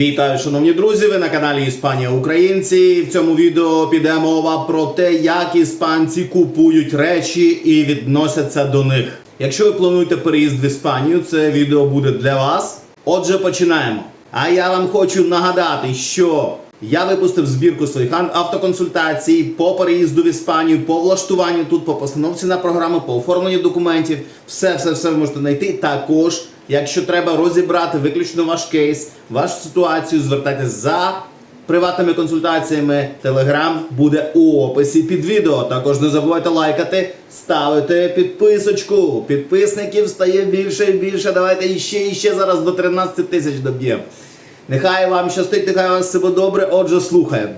Вітаю, шановні друзі! Ви на каналі Іспанія Українці. В цьому відео піде мова про те, як іспанці купують речі і відносяться до них. Якщо ви плануєте переїзд в Іспанію, це відео буде для вас. Отже, починаємо. А я вам хочу нагадати, що я випустив збірку своїх автоконсультацій по переїзду в Іспанію, по влаштуванню тут, по постановці на програму, по оформленню документів. Все, все, все ви можете знайти. Також, якщо треба розібрати виключно ваш кейс, вашу ситуацію, звертайтесь за приватними консультаціями. Телеграм буде у описі під відео. Також не забувайте лайкати, ставити підписочку. Підписників стає більше і більше. Давайте іще і ще зараз до 13 тисяч доб'ємо. Нехай вам щастить, нехай вас все добре. Отже, слухаємо.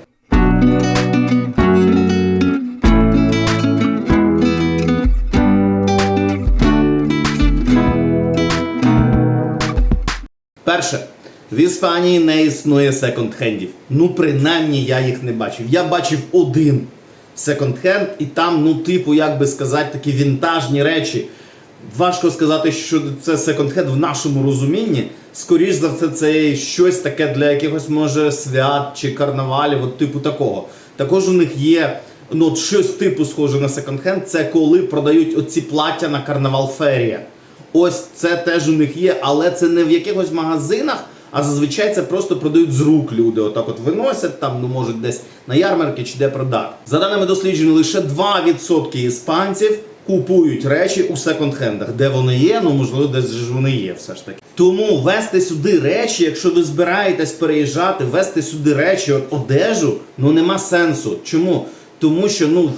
Перше, в Іспанії не існує секонд-хендів. Ну, принаймні, я їх не бачив. Я бачив один секонд-хенд, і там, ну, типу, як би сказати, такі вінтажні речі. Важко сказати, що це секонд-хенд в нашому розумінні. Скоріш за все, це щось таке для якихось, може, свят чи карнавалів, от типу такого. Також у них є ну, от щось типу схоже на секонд-хенд, це коли продають оці плаття на карнавал ферія. Ось це теж у них є, але це не в якихось магазинах, а зазвичай це просто продають з рук люди. Отак от виносять там, ну можуть десь на ярмарки чи де продати. За даними досліджень, лише 2% іспанців купують речі у секонд-хендах. Де вони є, ну можливо, десь ж вони є все ж таки. Тому вести сюди речі, якщо ви збираєтесь переїжджати, вести сюди речі, от одежу, ну нема сенсу. Чому? Тому що ну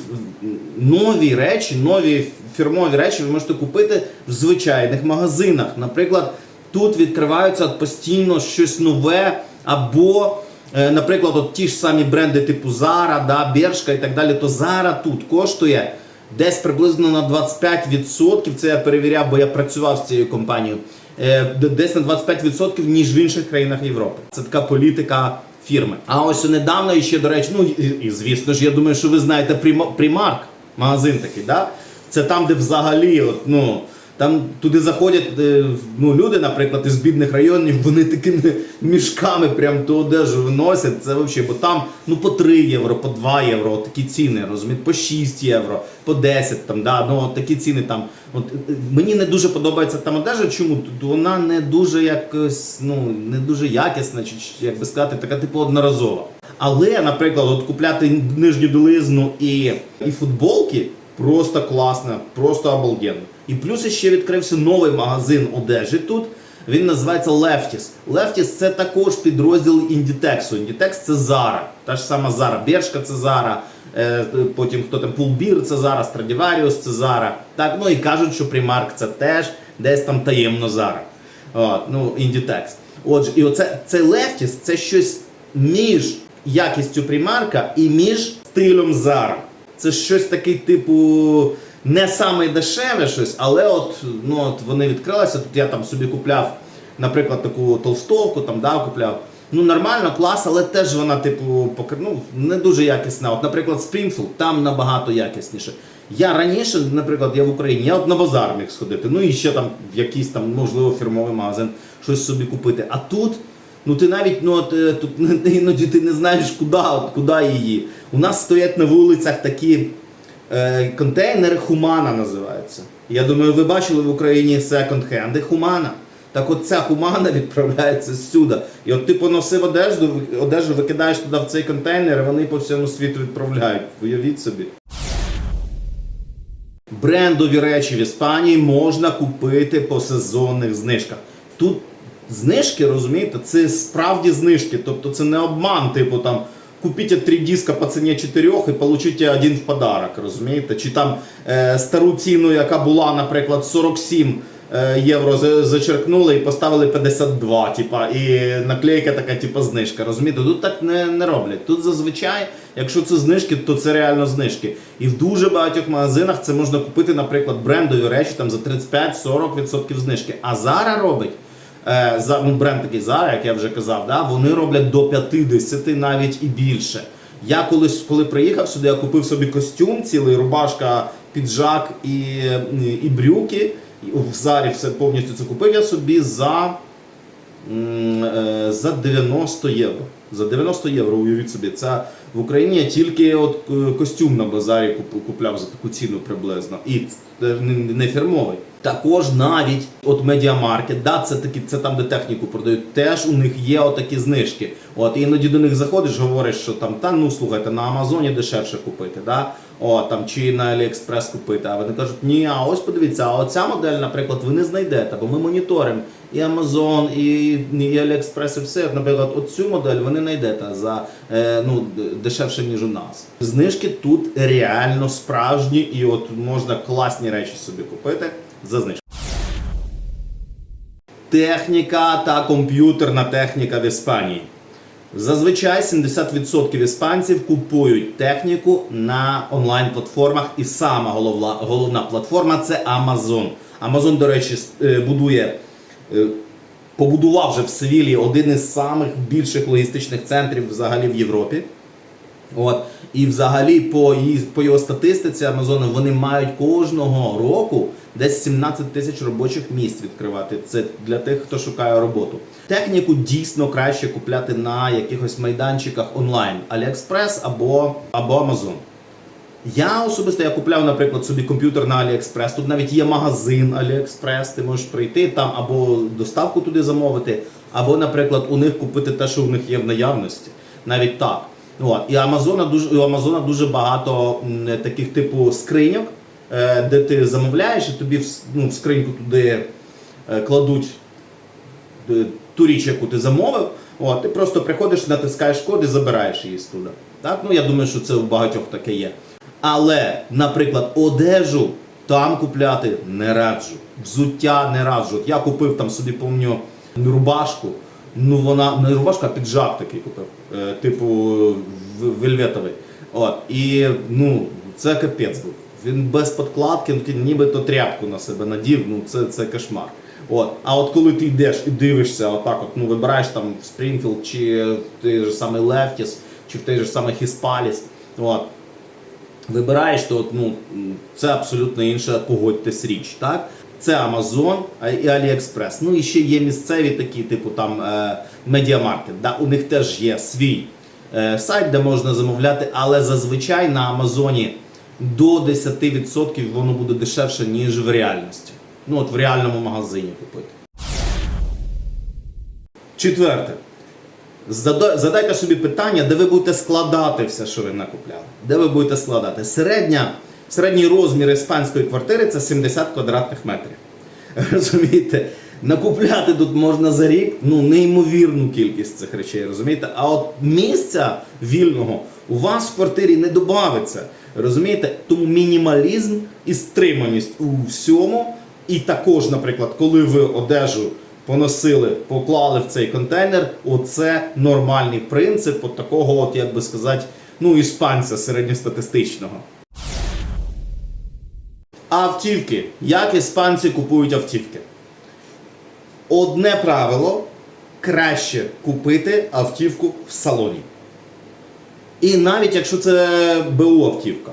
нові речі, нові фірмові речі ви можете купити в звичайних магазинах. Наприклад, тут відкриваються постійно щось нове, або, е, наприклад, от ті ж самі бренди типу Zara, да, Бершка і так далі, то Zara тут коштує десь приблизно на 25%. Це я перевіряв, бо я працював з цією компанією. е, Десь на 25% ніж в інших країнах Європи. Це така політика фірми. А ось недавно ще, до речі, ну і, і звісно ж, я думаю, що ви знаєте Prima- Primark, магазин такий, да? Це там, де взагалі, от, ну, там туди заходять е, ну, люди, наприклад, із бідних районів, вони такими мішками прям ту одежу виносять. Це взагалі, бо там ну, по 3 євро, по 2 євро, от такі ціни, розумієте, по 6 євро, по 10, там, да, ну, от такі ціни там. От, е, мені не дуже подобається там одежа. Чому? Тут вона не дуже якось, ну, не дуже якісна, чи як би сказати, така типу одноразова. Але, наприклад, от купляти нижню білизну і, і футболки просто класно, просто обалденно. І плюс ще відкрився новий магазин одежі тут. Він називається Lefties. Lefties це також підрозділ Inditex. Inditex це Zara. Та ж сама Zara. Бершка це Zara. Е, потім хто там Pulbir це Zara, Stradivarius це Zara. Так, ну і кажуть, що Primark це теж десь там таємно Zara. От, ну, Inditex. Отже, і оце цей Lefties це щось між якістю Primark і між стилем Zara. Це щось такий, типу, не саме дешеве щось, але от, ну, от вони відкрилися. Тут я там собі купляв, наприклад, таку толстовку, там, да, купляв. Ну, нормально, клас, але теж вона, типу, покр... ну, не дуже якісна. От, наприклад, Springfield, там набагато якісніше. Я раніше, наприклад, я в Україні, я от на базар міг сходити, ну і ще там в якийсь там, можливо, фірмовий магазин щось собі купити. А тут. Ну ти навіть ну е, тут іноді ти не знаєш, куди, куди її. У нас стоять на вулицях такі е, контейнери Хумана називаються. Я думаю, ви бачили в Україні секонд-хенди Хумана. Так от ця Хумана відправляється сюди. І от ти поносив одежду, одежу викидаєш туди в цей контейнер, і вони по всьому світу відправляють. Уявіть собі. Брендові речі в Іспанії можна купити по сезонних знижках. Тут знижки, розумієте, це справді знижки. Тобто це не обман, типу там купіть три диска по ціні 4 і получите один в подарок, розумієте? Чи там е, стару ціну, яка була, наприклад, 47 е, євро зачеркнули і поставили 52, типа, і наклейка така, типа, знижка. Розумієте? Тут так не, не роблять. Тут зазвичай, якщо це знижки, то це реально знижки. І в дуже багатьох магазинах це можна купити, наприклад, брендові речі там за 35-40% знижки. А Zara робить. Е, за, ну, бренд такий Zara, як я вже казав, да, вони роблять до 50 навіть і більше. Я колись, коли приїхав сюди, я купив собі костюм, цілий рубашка, піджак і, і брюки. В Зарі все повністю це купив я собі за е, за 90 євро. За 90 євро, уявіть собі, це в Україні я тільки от е, костюм на базарі купляв за таку ціну приблизно. І не фірмовий. Також навіть от медіамаркет, да, це такі, це там, де техніку продають, теж у них є отакі знижки. От іноді до них заходиш, говориш, що там та ну слухайте, на Амазоні дешевше купити, да? О, там чи на Аліекспрес купити. А вони кажуть, ні, а ось подивіться, а оця модель, наприклад, ви не знайдете, бо ми моніторимо і Amazon, і, і AliExpress, і все. Наприклад, оцю модель ви не знайдете за е, ну, дешевше, ніж у нас. Знижки тут реально справжні, і от можна класні речі собі купити за. Техніка та комп'ютерна техніка в Іспанії. Зазвичай 70% іспанців купують техніку на онлайн-платформах, і сама головна, головна платформа це Amazon. Amazon, до речі, е, будує, е, побудував вже в Севілії один із самих більших логістичних центрів взагалі в Європі. От. І взагалі по, її, по його статистиці Амазону вони мають кожного року десь 17 тисяч робочих місць відкривати. Це для тих, хто шукає роботу. Техніку дійсно краще купляти на якихось майданчиках онлайн, AliExpress або, або Amazon. Я особисто я купляв, наприклад, собі комп'ютер на AliExpress. Тут навіть є магазин AliExpress, ти можеш прийти там або доставку туди замовити, або, наприклад, у них купити те, що у них є в наявності. Навіть так. От. І Амазона дуже, у Амазона дуже багато таких типу скриньок, е, де ти замовляєш, і тобі в, ну, в скриньку туди е, кладуть е, ту річ, яку ти замовив. От, ти просто приходиш, натискаєш код і забираєш її з туди. Так? Ну, я думаю, що це у багатьох таке є. Але, наприклад, одежу там купляти не раджу. Взуття не раджу. От я купив там собі, пам'ятаю, рубашку. Ну вона не рубашка, а піджак такий купив, е, типу вельветовий. От, і ну, це капець був. Він без подкладки, ну, нібито тряпку на себе надів, ну це, це кошмар. От. А от коли ти йдеш і дивишся, отак от, ну вибираєш там в Спрінфілд, чи в той же самий Лефтіс, чи в той же самий Хіспаліс. От. Вибираєш, то ну, це абсолютно інша, погодьтесь річ. Так? Це Amazon і AliExpress. Ну і ще є місцеві такі, типу там е, Media Да? У них теж є свій е, сайт, де можна замовляти, але зазвичай на Амазоні до 10% воно буде дешевше, ніж в реальності. Ну от в реальному магазині купити. Четверте. Задайте собі питання, де ви будете складати все, що ви накупляли. Де ви будете складати? Середня, середній розмір іспанської квартири це 70 квадратних метрів. Розумієте? Накупляти тут можна за рік ну, неймовірну кількість цих речей, розумієте? А от місця вільного у вас в квартирі не додається. Розумієте? Тому мінімалізм і стриманість у всьому. І також, наприклад, коли ви одежу поносили, поклали в цей контейнер, оце нормальний принцип от такого, от, як би сказати, ну, іспанця середньостатистичного. Автівки. Як іспанці купують автівки? Одне правило краще купити автівку в салоні. І навіть якщо це БУ автівка.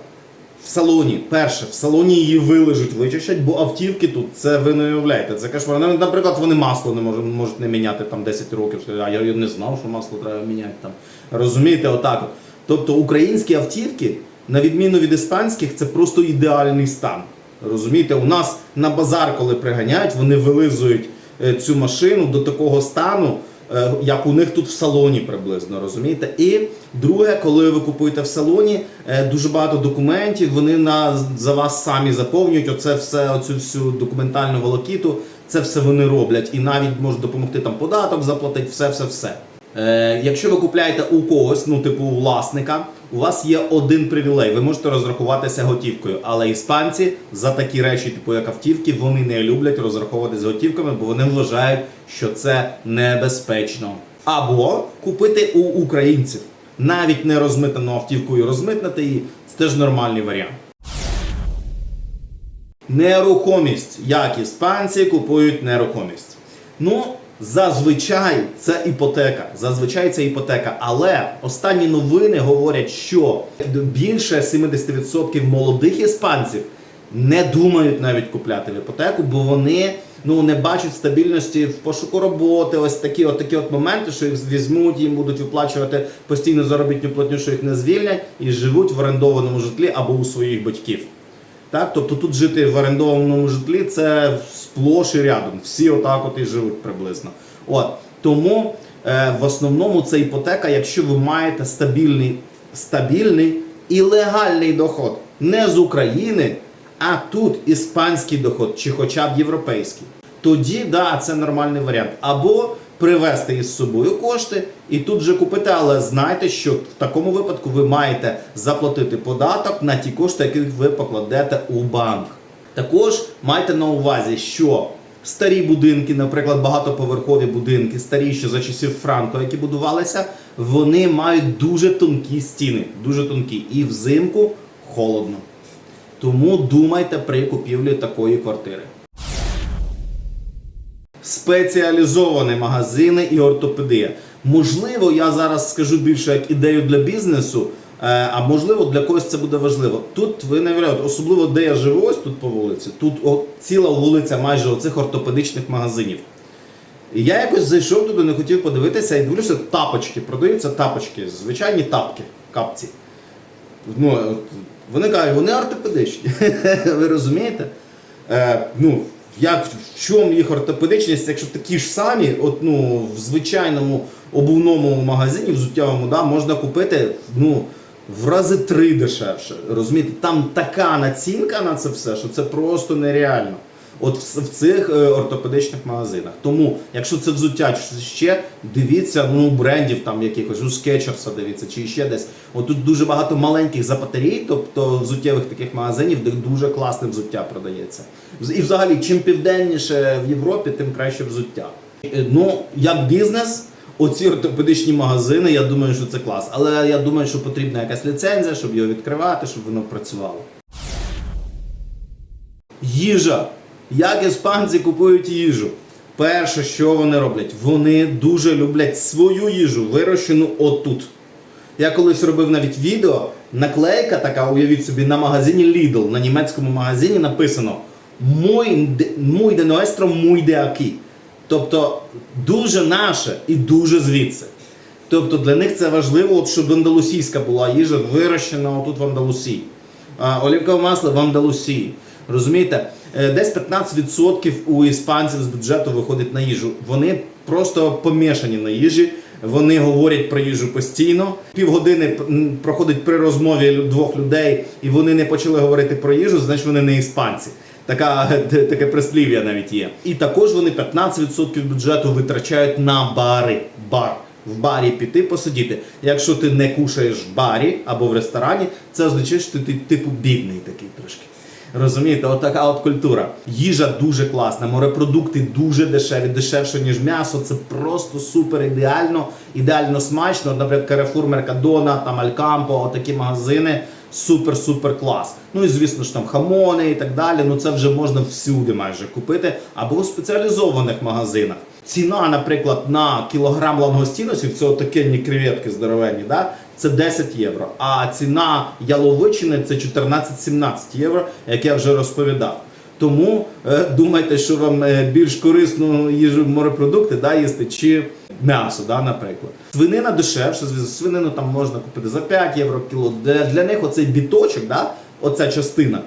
В салоні, перше, в салоні її вилежуть, вичищать, бо автівки тут це ви не уявляєте. Це кошмар. Наприклад, вони масло не можуть, можуть не міняти там 10 років. А я не знав, що масло треба міняти там. Розумієте, отак. От. Тобто українські автівки, на відміну від іспанських, це просто ідеальний стан. Розумієте, у нас на базар, коли приганяють, вони вилизують е, цю машину до такого стану, е, як у них тут в салоні приблизно, розумієте? І друге, коли ви купуєте в салоні, е, дуже багато документів, вони на, за вас самі заповнюють оце все, оцю всю документальну волокіту, це все вони роблять. І навіть можуть допомогти там податок заплатити, все-все-все. Якщо ви купляєте у когось, ну типу у власника, у вас є один привілей. Ви можете розрахуватися готівкою. Але іспанці за такі речі, типу як автівки, вони не люблять розраховуватися готівками, бо вони вважають, що це небезпечно. Або купити у українців. Навіть не розмитану автівку і розмитнити її, це теж нормальний варіант. Нерухомість. Як іспанці купують нерухомість? Ну, зазвичай це іпотека. Зазвичай це іпотека. Але останні новини говорять, що більше 70% молодих іспанців не думають навіть купляти в іпотеку, бо вони ну не бачать стабільності в пошуку роботи. Ось такі, от такі от моменти, що їх візьмуть, їм будуть виплачувати постійну заробітну платню, що їх не звільнять, і живуть в орендованому житлі або у своїх батьків. Так, тобто тут жити в орендованому житлі це сплош і рядом. Всі отак от і живуть приблизно. От тому е, в основному це іпотека, якщо ви маєте стабільний, стабільний і легальний доход не з України, а тут іспанський доход чи хоча б європейський. Тоді да, це нормальний варіант. Або привезти із собою кошти і тут же купити, але знайте, що в такому випадку ви маєте заплатити податок на ті кошти, які ви покладете у банк. Також майте на увазі, що старі будинки, наприклад, багатоповерхові будинки, старі, що за часів Франко, які будувалися, вони мають дуже тонкі стіни, дуже тонкі, і взимку холодно. Тому думайте при купівлі такої квартири. Спеціалізовані магазини і ортопедія. Можливо, я зараз скажу більше як ідею для бізнесу, е, а можливо для когось це буде важливо. Тут ви не виявляєте, особливо де я живу, ось тут по вулиці. Тут о, ціла вулиця майже оцих ортопедичних магазинів. І я якось зайшов туди, не хотів подивитися і дивлюся, тапочки, продаються тапочки, звичайні тапки, капці. Ну, от, вони кажуть, вони ортопедичні. Ви розумієте? Е, ну, як, в чому їх ортопедичність, якщо такі ж самі, от, ну, в звичайному обувному магазині, взуттєвому, да, можна купити ну, в рази три дешевше. Розумієте? Там така націнка на це все, що це просто нереально. От в, цих е, ортопедичних магазинах. Тому, якщо це взуття ще, дивіться ну, брендів там якихось, у скетчерса дивіться, чи ще десь. От тут дуже багато маленьких запатерій, тобто взуттєвих таких магазинів, де дуже класне взуття продається. І взагалі, чим південніше в Європі, тим краще взуття. Е, Ну, як бізнес, оці ортопедичні магазини, я думаю, що це клас. Але я думаю, що потрібна якась ліцензія, щоб його відкривати, щоб воно працювало. Їжа. Як іспанці купують їжу? Перше, що вони роблять, вони дуже люблять свою їжу, вирощену отут. Я колись робив навіть відео, наклейка така, уявіть собі, на магазині Lidl, на німецькому магазині написано muy de nuestro, muy de aquí. Тобто дуже наше і дуже звідси. Тобто для них це важливо, от, щоб андалусійська була їжа вирощена отут в Андалусії. А, Олівкове масло в Андалусії. Розумієте? Е, Десь 15% у іспанців з бюджету виходить на їжу. Вони просто помішані на їжі. Вони говорять про їжу постійно. Півгодини проходить при розмові двох людей, і вони не почали говорити про їжу, значить вони не іспанці. Така, таке прислів'я навіть є. І також вони 15% бюджету витрачають на бари. Бар. В барі піти посидіти. Якщо ти не кушаєш в барі або в ресторані, це означає, що ти типу бідний такий трошки. Розумієте, от така от культура. Їжа дуже класна, морепродукти дуже дешеві, дешевше, ніж м'ясо. Це просто супер ідеально, ідеально смачно. Наприклад, Carrefour, Mercadona, там Алькампо, такі магазини. Супер-супер клас. Ну і звісно ж там хамони і так далі. Ну це вже можна всюди майже купити, або у спеціалізованих магазинах. Ціна, наприклад, на кілограм лангостіносів, це отакенні креветки здоровенні, да? Це 10 євро. А ціна яловичини це 14-17 євро, як я вже розповідав. Тому е, думайте, що вам е, більш корисну їжу морепродукти да, їсти, чи м'ясо, да, наприклад. Свинина дешевше, звісно, свинину там можна купити за 5 євро кіло. Для, для них оцей біточок, да, оця частина,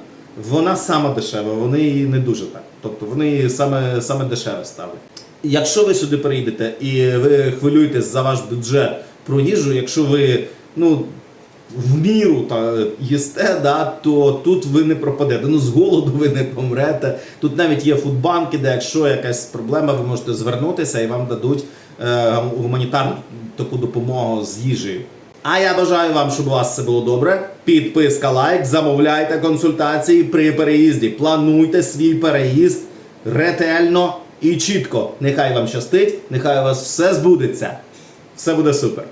вона сама дешева, вони її не дуже так. Тобто вони її саме, саме дешеве ставлять. Якщо ви сюди приїдете і ви хвилюєтесь за ваш бюджет про їжу, якщо ви ну, в міру та їсте, да, то тут ви не пропадете. Ну з голоду ви не помрете. Тут навіть є фудбанки, де якщо якась проблема, ви можете звернутися і вам дадуть е, гуманітарну таку допомогу з їжею. А я бажаю вам, щоб у вас все було добре. Підписка, лайк, замовляйте консультації при переїзді. Плануйте свій переїзд ретельно і чітко. Нехай вам щастить, нехай у вас все збудеться. Все буде супер.